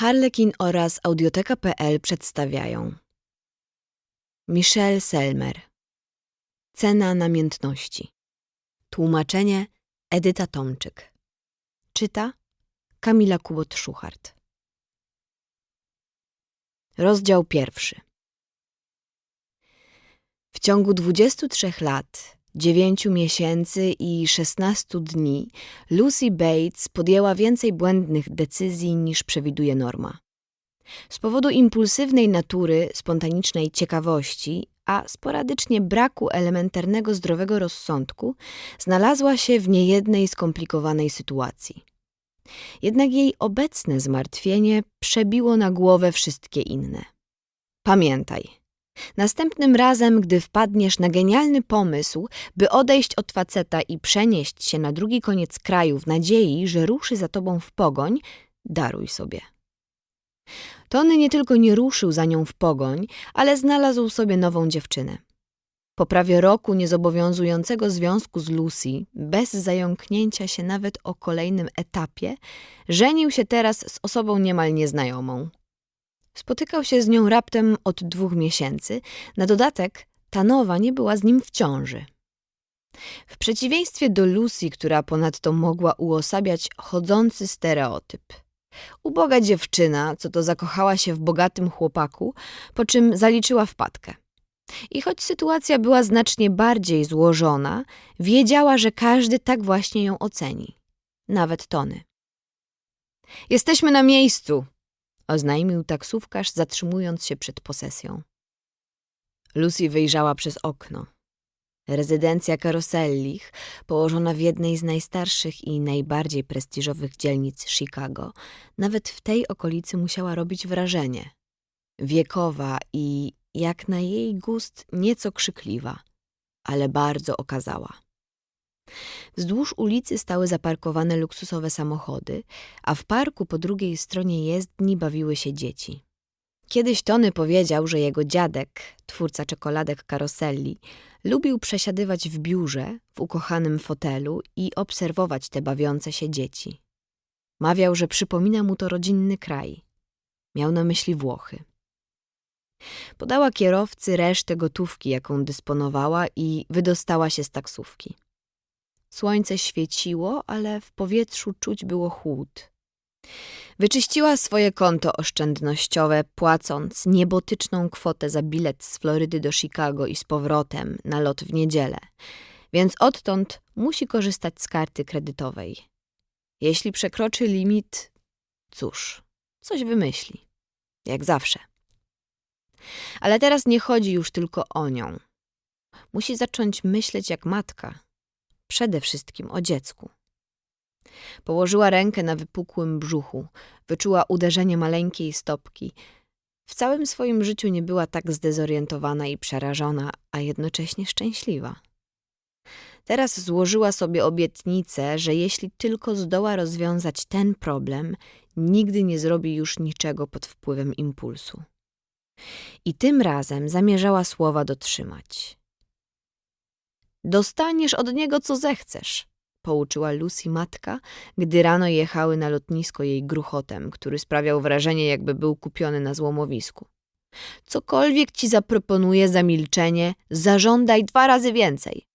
Harlekin oraz Audioteka.pl przedstawiają. Michelle Selmer. Cena namiętności. Tłumaczenie Edyta Tomczyk. Czyta Kamila Kubot-Szuchart. Rozdział pierwszy. W ciągu 23 lat 9 miesięcy i 16 dni Lucy Bates podjęła więcej błędnych decyzji niż przewiduje norma. Z powodu impulsywnej natury, spontanicznej ciekawości, a sporadycznie braku elementarnego zdrowego rozsądku, znalazła się w niejednej skomplikowanej sytuacji. Jednak jej obecne zmartwienie przebiło na głowę wszystkie inne. Pamiętaj – Następnym razem, gdy wpadniesz na genialny pomysł, by odejść od faceta i przenieść się na drugi koniec kraju w nadziei, że ruszy za tobą w pogoń, daruj sobie. Tony nie tylko nie ruszył za nią w pogoń, ale znalazł sobie nową dziewczynę. Po prawie roku niezobowiązującego związku z Lucy, bez zająknięcia się nawet o kolejnym etapie, żenił się teraz z osobą niemal nieznajomą. Spotykał się z nią raptem od dwóch miesięcy. Na dodatek ta nowa nie była z nim w ciąży. W przeciwieństwie do Lucy, która ponadto mogła uosabiać chodzący stereotyp. Uboga dziewczyna, co to zakochała się w bogatym chłopaku, po czym zaliczyła wpadkę. I choć sytuacja była znacznie bardziej złożona, wiedziała, że każdy tak właśnie ją oceni. Nawet Tony. Jesteśmy na miejscu, oznajmił taksówkarz, zatrzymując się przed posesją. Lucy wyjrzała przez okno. Rezydencja Carosellich, położona w jednej z najstarszych i najbardziej prestiżowych dzielnic Chicago, nawet w tej okolicy musiała robić wrażenie. Wiekowa i, jak na jej gust, nieco krzykliwa, ale bardzo okazała. Wzdłuż ulicy stały zaparkowane luksusowe samochody, a w parku po drugiej stronie jezdni bawiły się dzieci. Kiedyś Tony powiedział, że jego dziadek, twórca czekoladek karoselli, lubił przesiadywać w biurze, w ukochanym fotelu i obserwować te bawiące się dzieci. Mawiał, że przypomina mu to rodzinny kraj. Miał na myśli Włochy. Podała kierowcy resztę gotówki, jaką dysponowała i wydostała się z taksówki. Słońce świeciło, ale w powietrzu czuć było chłód. Wyczyściła swoje konto oszczędnościowe, płacąc niebotyczną kwotę za bilet z Florydy do Chicago i z powrotem na lot w niedzielę, więc odtąd musi korzystać z karty kredytowej. Jeśli przekroczy limit, cóż, coś wymyśli. Jak zawsze. Ale teraz nie chodzi już tylko o nią. Musi zacząć myśleć jak matka przede wszystkim o dziecku. Położyła rękę na wypukłym brzuchu, wyczuła uderzenie maleńkiej stopki. W całym swoim życiu nie była tak zdezorientowana i przerażona, a jednocześnie szczęśliwa. Teraz złożyła sobie obietnicę, że jeśli tylko zdoła rozwiązać ten problem, nigdy nie zrobi już niczego pod wpływem impulsu. I tym razem zamierzała słowa dotrzymać. Dostaniesz od niego, co zechcesz, pouczyła Lucy matka, gdy rano jechały na lotnisko jej gruchotem, który sprawiał wrażenie, jakby był kupiony na złomowisku. Cokolwiek ci zaproponuje za milczenie, zażądaj dwa razy więcej.